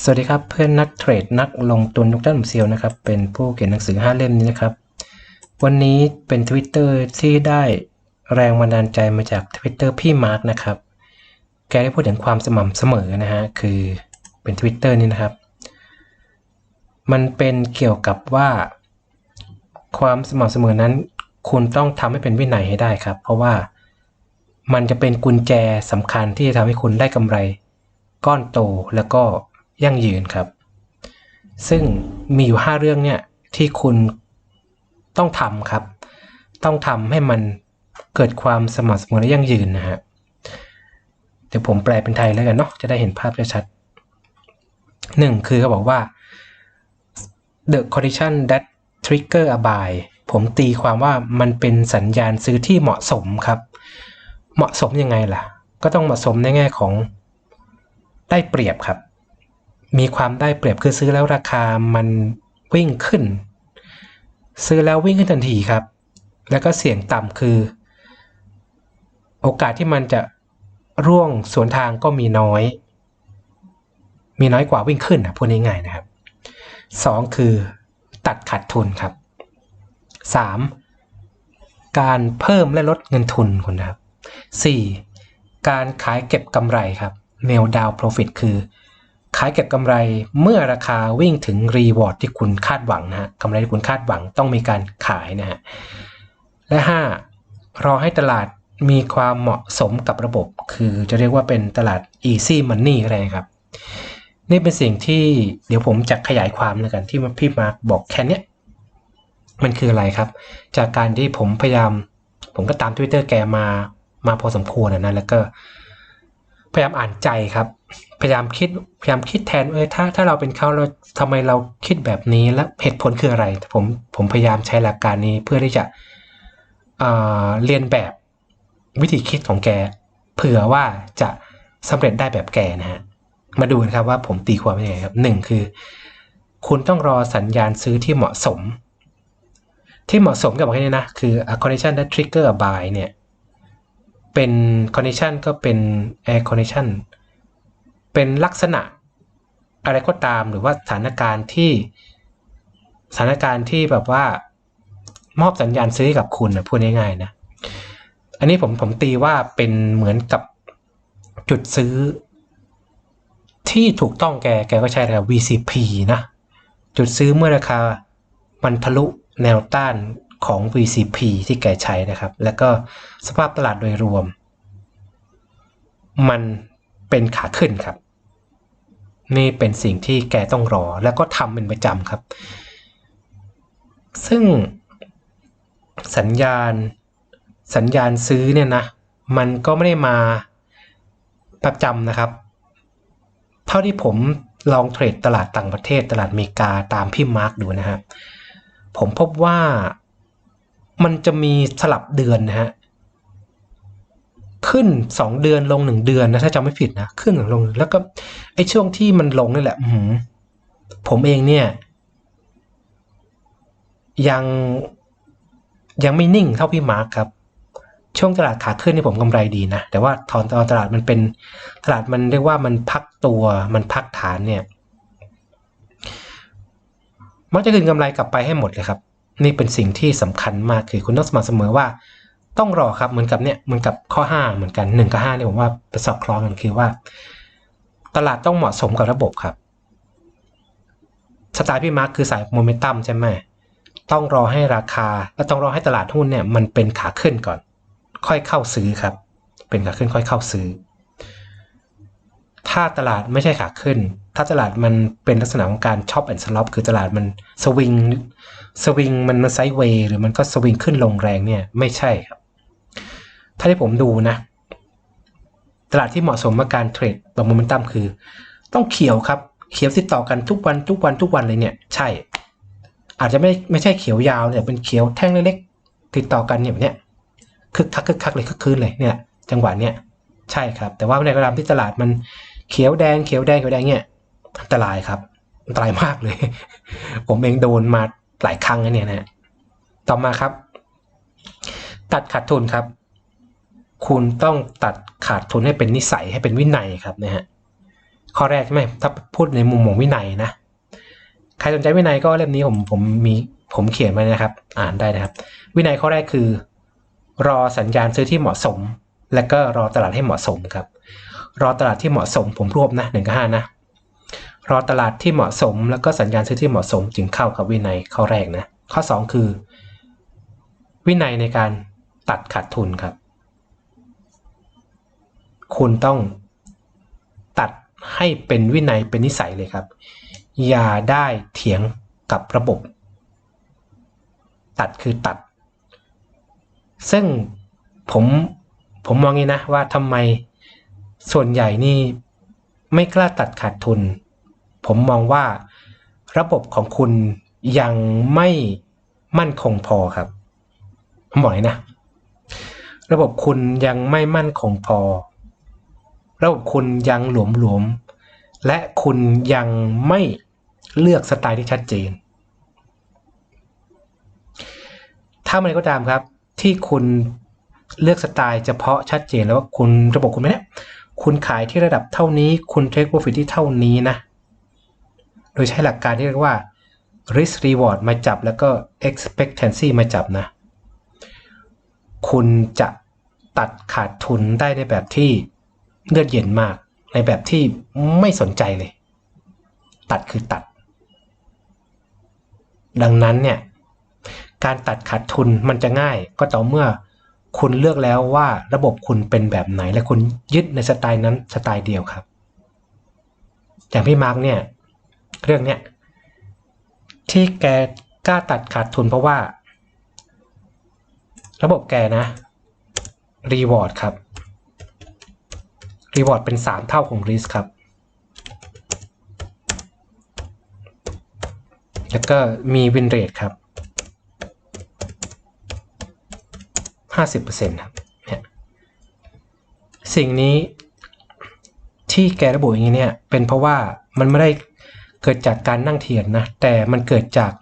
สวัสดีครับเพื่อนนักเทรดนักลงทุนทุกท่านผมเซียวนะครับ เป็นผู้เขียนหนังสือ 5 เล่มนี้นะครับ วันนี้เป็น Twitter ที่ได้แรงบันดาลใจมาจาก Twitter พี่มาร์กนะครับ แกได้พูดถึงความสม่ำเสมอนะฮะ คือเป็น Twitter นี่นะครับ มันเป็นเกี่ยวกับว่า ความสม่ำเสมอนั้น คุณต้องทำให้เป็นวินัยให้ได้ครับ เพราะว่ามันจะเป็นกุญแจสำคัญที่จะทำให้คุณได้กำไร ก้อนโตแล้วก็ ยั่งยืนครับ ซึ่งมีอยู่ 5 เรื่องเนี่ยที่คุณต้องทำครับ ต้องทำให้มันเกิดความสม่ำเสมอและยั่งยืนนะฮะเดี๋ยวผมแปลเป็นไทยแล้วกันเนาะจะได้เห็นภาพชัดๆหนึ่งคือเขาบอกว่า the condition that trigger a buy ผมตีความว่ามันเป็นสัญญาณซื้อที่เหมาะสมครับ เหมาะสมยังไงล่ะ ก็ต้องเหมาะสมในแง่ของได้เปรียบครับ มีความได้เปรียบคือซื้อแล้วราคามันวิ่งขึ้น ซื้อแล้ววิ่งขึ้นทันทีครับ แล้วก็เสี่ยงต่ำคือ โอกาสที่มันจะร่วงสวนทางก็มีน้อย มีน้อยกว่าวิ่งขึ้นนะพูดง่ายๆนะครับสองคือตัดขาดทุนครับสามการเพิ่มและลดเงินทุนคุณครับสี่การขายเก็บกำไรครับ nail down profit คือ ขายเก็บกำไรเมื่อราคาวิ่งถึงรีวอร์ดที่คุณคาดหวังนะฮะกำไรที่คุณคาดหวังต้องมีการขายนะฮะและ 5. รอให้ตลาดมีความเหมาะสมกับระบบ คือจะเรียกว่าเป็นตลาด easy money อะไรครับ นี่เป็นสิ่งที่เดี๋ยวผมจะขยายความแล้วกันที่พี่มาร์กบอกแค่นี้มันคืออะไรครับ จากการที่ผมพยายาม ผมก็ตาม Twitter แกมามาพอสมควรนะแล้วก็พยายามอ่านใจครับ พยายามคิดพยายามคิดแทนเออถ้าถ้าเราเป็นเขาเราทำไมเราคิดแบบนี้และเหตุผลคืออะไร ผมผมพยายามใช้หลักการนี้เพื่อที่จะเเรียนแบบวิธีคิดของแก เผื่อว่าจะสำเร็จได้แบบแกนะฮะมาดูกันครับว่าผมตีความยังไงครับหนึ่งคือ คุณต้องรอสัญญาณซื้อที่เหมาะสม ที่เหมาะสมกับอะไรนี่นะคือ condition that trigger buy เนี่ยเป็น condition ก็เป็น air condition เป็นลักษณะอะไรก็ตามหรือว่าสถานการณ์ที่สถานการณ์ที่แบบว่ามอบสัญญาณซื้อให้กับคุณนะพูดง่ายๆนะ อันนี้ผมผมตีว่าเป็นเหมือนกับจุดซื้อ ที่ถูกต้องแกแกก็ใช้แะ VCP นะ จุดซื้อเมื่อราคามันทะลุแนวต้านของ VCP ที่แกใช้นะครับ แล้วก็สภาพตลาดโดยรวม มันเป็นขาขึ้นครับ นี่เป็นสิ่งที่แกต้องรอ แล้วก็ทำเป็นประจำครับ ซึ่งสัญญาณสัญญาณซื้อเนี่ยนะ มันก็ไม่ได้มาประจำนะครับ เท่าที่ผมลองเทรดตลาดต่างประเทศตลาดอเมริกาตามพี่มาร์กดูนะครับผมพบว่ามันจะมีสลับเดือนนะฮะ ขึ้น 2 เดือนลง 1 เดือนนะถ้าจำไม่ผิดนะขึ้นหรือลงแล้วก็ไอ้ช่วงที่มันลงนี่แหละผมเองเนี่ย ยังยังไม่นิ่งเท่าพี่มาร์คครับ ช่วงตลาดขาขึ้นนี่ผมกำไรดีนะ แต่ว่าตอนตอนตลาดมันเป็นตลาดมันเรียกว่ามันพักตัวมันพักฐานเนี่ย มักจะคืนกำไรกลับไปให้หมดเลยครับ นี่เป็นสิ่งที่สำคัญมากคือคุณต้องสม่ำเสมอว่า ต้องรอครับเหมือนกับเนี่ยเหมือนกับข้อ 5 เหมือนกัน1กับ5เนี่ยผมว่าป็นสอบคล้องกันคือว่า ตลาดต้องเหมาะสมกับระบบครับสไตล์พี่มาร์คคือสายโมเมนตัมใช่ไหมต้องรอให้ราคาและต้องรอให้ตลาดหุ้นเนี่ยมันเป็นขาขึ้นก่อน ค่อยเข้าซื้อครับ เป็นขาขึ้นค่อยเข้าซื้อ ถ้าตลาดไม่ใช่ขาขึ้น ถ้าตลาดมันเป็นลักษณะของการช็อปแอนด์สล็อปคือตลาดมันสวิงสวิงมันมาไซด์เวย์หรือมันก็สวิงขึ้นลงแรงเนี่ยไม่ใช่ครับ ถ้าที่ผมดูนะตลาดที่เหมาะสมกับการเทรดแบบโมเมนตัมคือ ต้องเขียวครับ เขียวติดต่อกันทุกวันทุกวันทุกวันเลยเนี่ย ใช่ อาจจะไม่ไม่ใช่เขียวยาวเนี่ยเป็นเขียวแท่งเล็กๆติดต่อกันเนี่ยเนี่ยคึกคักคึกคักเลยคึกคืนเลยเนี่ยจังหวะเนี้ยใช่ครับ แต่ว่าในกระดามที่ตลาดมันเขียวแดงเขียวแดงเขียวแดงเนี่ยอันตรายครับอันตรายมากเลย ผมเองโดนมาหลายครั้งนะเนี่ยนะต่อมาครับ ตัดขาดทุนครับ คุณต้องตัดขาดทุนให้เป็นนิสัยให้เป็นวินัยครับนะฮะข้อแรกใช่ไหมถ้าพูดในมุมของวินัยนะใครสนใจวินัยก็เล่มนี้ผมผมมีผมเขียนไว้นะครับ อ่านได้นะครับ วินัยข้อแรกคือ รอสัญญาณซื้อที่เหมาะสม และก็รอตลาดให้เหมาะสมครับ รอตลาดที่เหมาะสมผมรวบนะหนึ่งกับห้านะรอตลาดที่เหมาะสม แล้วก็สัญญาณซื้อที่เหมาะสม จึงเข้ากับวินัยข้อแรกนะข้อสองคือ วินัยในการตัดขาดทุนครับ คุณต้องตัดให้เป็นวินัยเป็นนิสัยเลยครับ อย่าได้เถียงกับระบบ ตัดคือตัด ซึ่งผมผมมองงี้นะว่าทำไมส่วนใหญ่นี่ไม่กล้าตัดขาดทุน ผมมองว่าระบบของคุณยังไม่มั่นคงพอครับผมบอกเลยนะ ระบบคุณยังไม่มั่นคงพอ ระบบคุณยังหลวมๆ และคุณยังไม่เลือกสไตล์ที่ชัดเจน ถ้ามันก็ตามครับที่คุณเลือกสไตล์เฉพาะชัดเจนแล้วว่าคุณระบบคุณไหมเนี่ยคุณขายที่ระดับเท่านี้ คุณเทคโปรฟิตที่เท่านี้นะ โดยใช้หลักการที่เรียกว่า risk reward มาจับแล้วก็ expectancy มาจับนะ คุณจะตัดขาดทุนได้ในแบบที่ เลือดเย็นมาก ในแบบที่ไม่สนใจเลย ตัดคือตัด ดังนั้นเนี่ย การตัดขาดทุนมันจะง่ายก็ต่อเมื่อคุณเลือกแล้วว่าระบบคุณเป็นแบบไหน และคุณยึดในสไตล์นั้นสไตล์เดียวครับอย่างพี่มาร์กเนี่ย เรื่องเนี้ยที่แกกล้าตัดขาดทุนเพราะว่า ระบบแกนะรีวอร์ดครับ รีวอร์ดเป็น 3 เท่าของริสครับ แล้วก็มีวินเรทครับ 50%ครับเนี่ยสิ่งนี้ที่แกระบุอย่างนี้เนี่ยเป็นเพราะว่ามันไม่ได้เกิดจากการนั่งเทียนนะ แต่มันเกิดจาก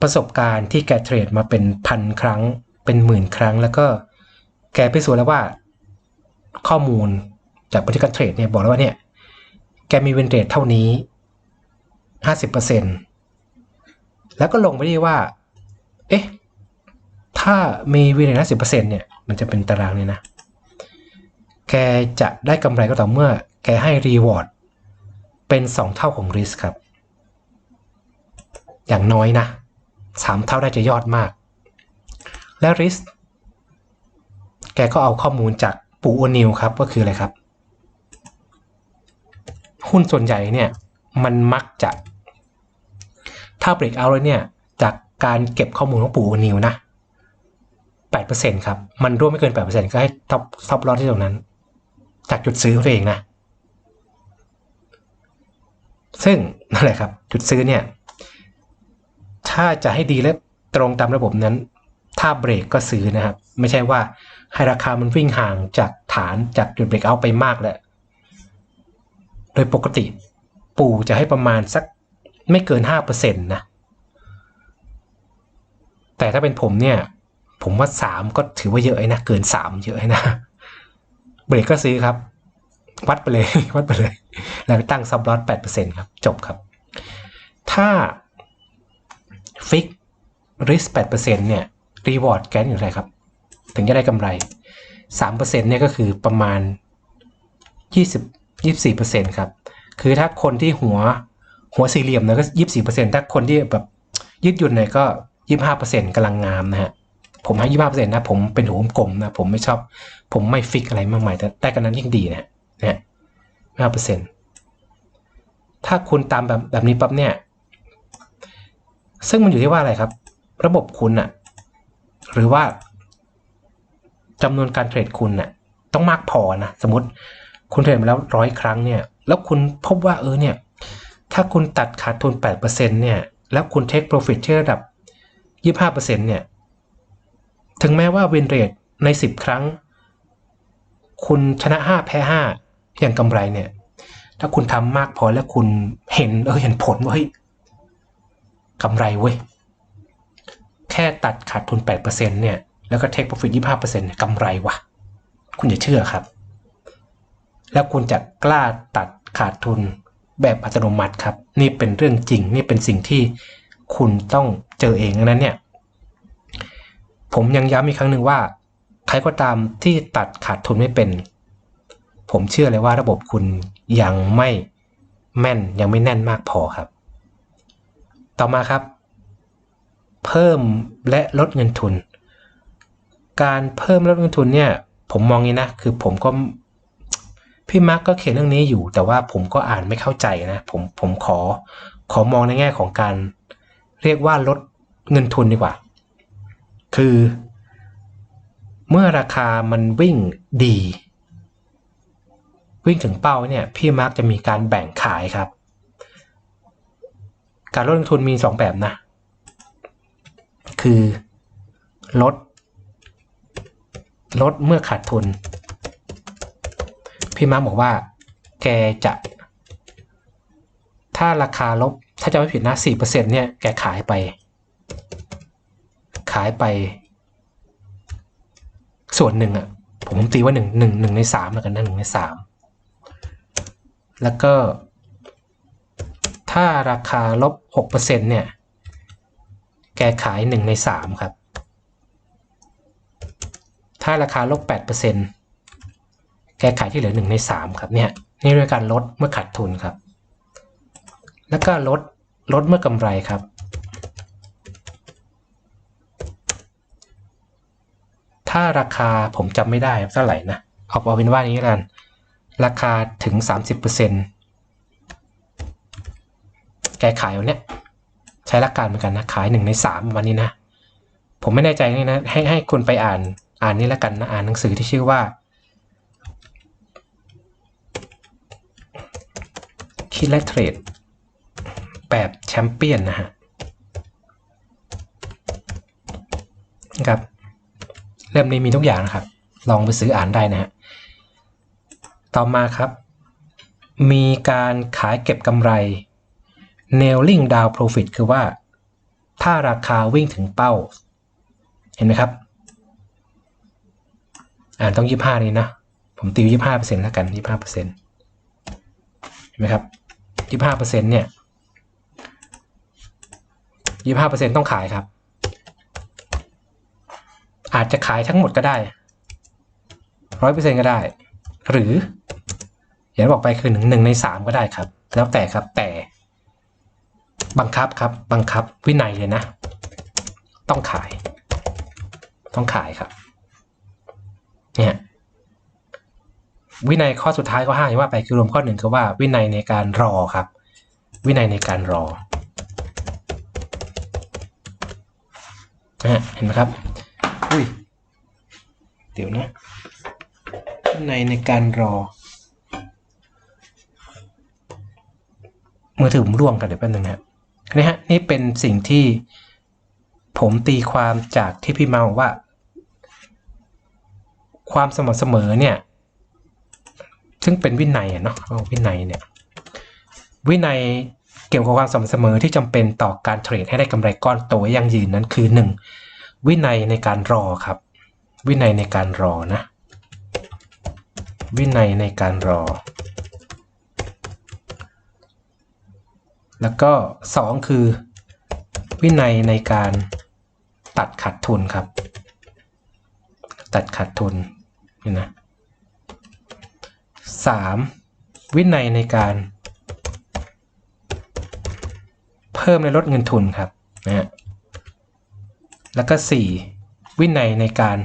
ประสบการณ์ที่แกเทรดมาเป็นพันครั้งเป็นหมื่นครั้ง แล้วก็แกพิสูจน์แล้วว่า ข้อมูลจากบันทึกการเทรดเนี่ยบอกแล้วว่าเนี่ยแกมีเวนเรทเท่านี้ 50%แล้วก็ลงไปที่ว่า เอ๊ะ ถ้ามีวินเรท50%เนี่ย มันจะเป็นตารางเนี่ยนะ แกจะได้กำไรก็ต่อเมื่อ แกให้รีวอร์ดเป็น 2 เท่าของริสครับ อย่างน้อยนะ 3 เท่าได้จะยอดมาก และริส แกก็เอาข้อมูลจาก ปูโอนิวครับก็คืออะไรครับ หุ้นส่วนใหญ่เนี่ยมันมักจะถ้าเบรกเอาเลยเนี่ยจากการเก็บข้อมูลของปูโอนิวนะ8%ครับ มันร่วมไม่เกิน 8%ก็ให้ท็อปท็อปลอที่ตรงนั้น จากจุดซื้อของตัวเองนะ ซึ่งนั่นแหละครับ จุดซื้อเนี่ย ถ้าจะให้ดีและตรงตามระบบนั้น ถ้าเบรกก็ซื้อนะครับ ไม่ใช่ว่า ให้ราคามันวิ่งห่างจากฐานจากจุดเบรกเอาไปมากแล้ว โดยปกติปู่จะให้ประมาณสักไม่เกิน 5%นะ แต่ถ้าเป็นผมเนี่ย ผมว่า 3 ก็ถือว่าเยอะนะเกิน 3 เยอะนะ เบรกก็ซื้อครับ วัดไปเลย วัดไปเลย แล้วตั้งซับลอต8%ครับ จบครับ ถ้าฟิกริส8%เนี่ยรีวอร์ดแกนอยู่ไรครับ ถึงจะได้กำไร3%เนี่ยก็คือประมาณ 20 24%ครับคือถ้าคนที่หัวหัวสี่เหลี่ยมเนี่ยก็24%ถ้าคนที่แบบยืดหยุ่นหน่อยก็25%กำลังงามนะฮะ ผมให้25%นะ ผมเป็นหัวกลมนะ ผมไม่ชอบ ผมไม่ฟิกอะไรมากมาย แต่แต่กันนั้นยิ่งดีนะเนี่ย5%ถ้าคุณตามแบบแบบนี้ปั๊บเนี่ย ซึ่งมันอยู่ที่ว่าอะไรครับ ระบบคุณอะหรือว่า จำนวนการเทรดคุณน่ะต้องมากพอนะสมมติคุณเทรดมาแล้วร้อยครั้งเนี่ย แล้วคุณพบว่าเออเนี่ย ถ้าคุณตัดขาดทุน 8%เนี่ย แล้วคุณเทคโปรฟิตที่ระดับ 25%เนี่ย ถึงแม้ว่าวินเรทใน 10 ครั้ง คุณชนะ 5 แพ้ 5 อย่างกำไรเนี่ย ถ้าคุณทำมากพอแล้วคุณเห็นเออเห็นผลว่าเฮ้ยกำไรเว้ย แค่ตัดขาดทุน 8%เนี่ย แล้วก็เทคโปรฟิตยี่ห้าเปอร์เซ็นต์กำไรวะคุณอย่าเชื่อครับ แล้วคุณจะกล้าตัดขาดทุนแบบอัตโนมัติครับ นี่เป็นเรื่องจริง นี่เป็นสิ่งที่คุณต้องเจอเองดังนั้นเนี่ย ผมยังย้ำอีกครั้งหนึ่งว่า ใครก็ตามที่ตัดขาดทุนไม่เป็น ผมเชื่อเลยว่าระบบคุณยังไม่แม่นยังไม่แน่นมากพอครับ ต่อมาครับ เพิ่มและลดเงินทุน การเพิ่มลดเงินทุนเนี่ยผมมองงี้นะคือผมก็พี่มาร์กก็เขียนเรื่องนี้อยู่ แต่ว่าผมก็อ่านไม่เข้าใจนะผมผมขอขอมองในแง่ของการเรียกว่าลดเงินทุนดีกว่า คือ เมื่อราคามันวิ่งดี วิ่งถึงเป้าเนี่ยพี่มาร์กจะมีการแบ่งขายครับ การลดลงทุนมี 2 แบบนะ คือลด ลดเมื่อขาดทุน พี่มาร์กบอกว่า แกจะ ถ้าราคาลบ ถ้าจะไม่ผิดนะ4%เนี่ย แกขายไป ขายไป ส่วนหนึ่งอะ่ะ ผมตีว่าหนึ่งหนึ่งหนึ่งในสามแล้วกันนะหนึ่งในสามแล้วก็ ถ้าราคาลบหกเปอร์เซ็นเนี่ย แกขายหนึ่งในสามครับ ถ้าราคาลบแปดเปอร์เซ็นแกขายที่เหลือหนึ่งในสามครับเนี่ยนี่เรียกการลดเมื่อขาดทุนครับ แล้วก็ลดลดเมื่อกำไรครับ ถ้าราคาผมจำไม่ได้เท่าไหร่นะเอาเอาเป็นว่านี้กัน ราคาถึง 30%แกขายวันเนี้ยใช้หลักการเหมือนกันนะขายหนึ่งในสามวันนี้นะ ผมไม่แน่ใจนี่นะให้ให้คุณไปอ่าน อ่านนี่แล้วกันนะ อ่านหนังสือที่ชื่อว่า คิดและเทรด แบบแชมเปี้ยนนะฮะครับเล่มนี้มีทุกอย่างนะครับ ลองไปซื้ออ่านได้นะฮะ ต่อมาครับ มีการขายเก็บกำไร nailing down profit คือว่า ถ้าราคาวิ่งถึงเป้า เห็นไหมครับ อ่านต้องยี่ห้านี้นะ ผมตียี่ห้าเปอร์เซ็นต์แล้วกันยี่ห้าเปอร์เซ็นต์เห็นไหมครับยี่ห้าเปอร์เซ็นต์เนี่ยยี่ห้าเปอร์เซ็นต์ต้องขายครับ อาจจะขายทั้งหมดก็ได้ร้อยเปอร์เซ็นต์ก็ได้ หรือ อย่างที่บอกไปคือหนึ่งหนึ่งในสามก็ได้ครับ แล้วแต่ครับแต่บังคับครับ บังคับวินัยเลยนะ ต้องขาย ต้องขายครับ เนี่ยวินัยข้อสุดท้ายข้อห้าอย่างว่าไปคือรวมข้อหนึ่งคือว่าวินัยในการรอครับ วินัยในการรอนะเห็นไหมครับอุ้ยเดี๋ยวนะวินัยในการรอมือถือผมร่วงกันเดี๋ยวแป๊บนึงนะครับนี่ฮะนี่เป็นสิ่งที่ผมตีความจากที่พี่เมาว่า ความสม่ำเสมอเนี่ย ซึ่งเป็นวินัยอะเนาะวินัยเนี่ย วินัยเกี่ยวกับความสม่ำเสมอที่จำเป็นต่อการเทรดให้ได้กำไรก้อนโตยั่งยืนนั้นคือ 1. วินัยในการรอครับ วินัยในการรอนะ วินัยในการรอ แล้วก็ 2 คือ วินัยในการตัดขาดทุนครับ ตัดขาดทุน นี่นะ 3. วินัยในการ เพิ่มและลดเงินทุนครับนะฮะแล้วก็ 4. วินัยในการ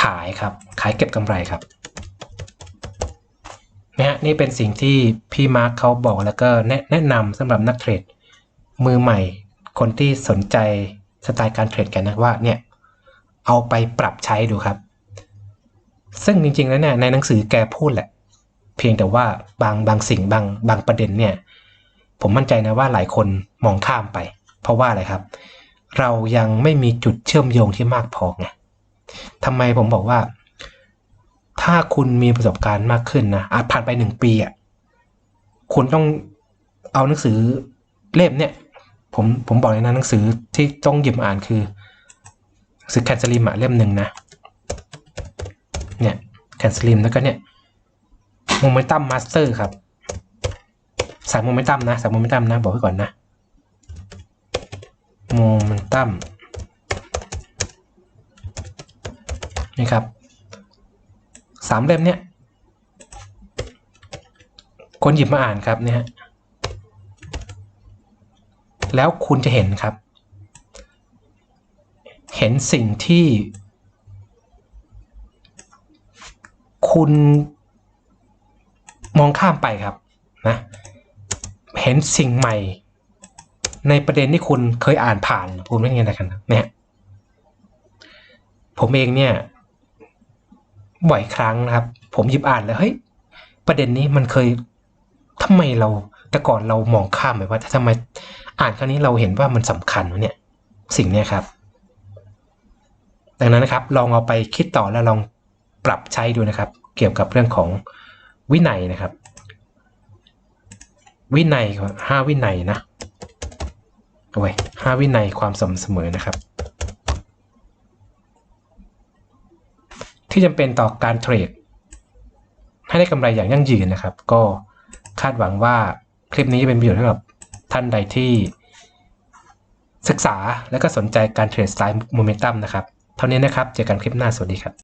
ขายครับ ขายเก็บกำไรครับนะฮะนี่เป็นสิ่งที่พี่มาร์คเขาบอกแล้วก็แนะแนะนำสำหรับนักเทรดมือใหม่ คนที่สนใจสไตล์การเทรดกันนะว่าเนี่ยเอาไปปรับใช้ดูครับ ซึ่งจริงๆ แล้วเนี่ยในหนังสือแกพูดแหละ เพียงแต่ว่าบางบางสิ่งบางบางประเด็นเนี่ย ผมมั่นใจนะว่าหลายคนมองข้ามไป เพราะว่าอะไรครับ เรายังไม่มีจุดเชื่อมโยงที่มากพอไงทำไมผมบอกว่า ถ้าคุณมีประสบการณ์มากขึ้นนะอาจผ่านไปหนึ่งปีอะคุณต้องเอาหนังสือเล่มเนี่ย ผมผมบอกเลยนะหนังสือที่ต้องหยิบอ่านคือหนังสือแคนสลิมอะเล่มหนึ่งนะ แคนสลิมแล้วก็เนี่ยโมเมนตัมมาสเตอร์ครับสายโมเมนตัมนะสายโมเมนตัมนะ บอกไว้ก่อนนะโมเมนตัมนี่ครับสามเล่มเนี่ยคนหยิบมาอ่านครับเนี่ยฮะแล้วคุณจะเห็นครับ เห็นสิ่งที่ คุณมองข้ามไปครับนะเห็นสิ่งใหม่ ในประเด็นที่คุณเคยอ่านผ่านคุณไม่เงี้ยกันนะเนี่ยผมเองเนี่ยบ่อยครั้งนะครับ ผมหยิบอ่านแล้วเฮ้ยประเด็นนี้มันเคยทำไมเราแต่ก่อนเรามองข้ามไปว่าทำไมอ่านครั้งนี้เราเห็นว่ามันสำคัญวะเนี่ยสิ่งเนี้ยครับ ดังนั้นนะครับ ลองเอาไปคิดต่อแล้วลอง ปรับใช้ดูนะครับ เกี่ยวกับเรื่องของวินัยนะครับ วินัยห้าวินัยนะเอาไว้ห้าวินัยความสม่ำเสมอนะครับ ที่จำเป็นต่อการเทรดให้ได้กำไรอย่างยั่งยืนนะครับ ก็คาดหวังว่าคลิปนี้จะเป็นประโยชน์สำหรับท่านใดที่ ศึกษาและก็สนใจการเทรดสายโมเมนตัมนะครับ เท่านี้นะครับ เจอกันคลิปหน้า สวัสดีครับ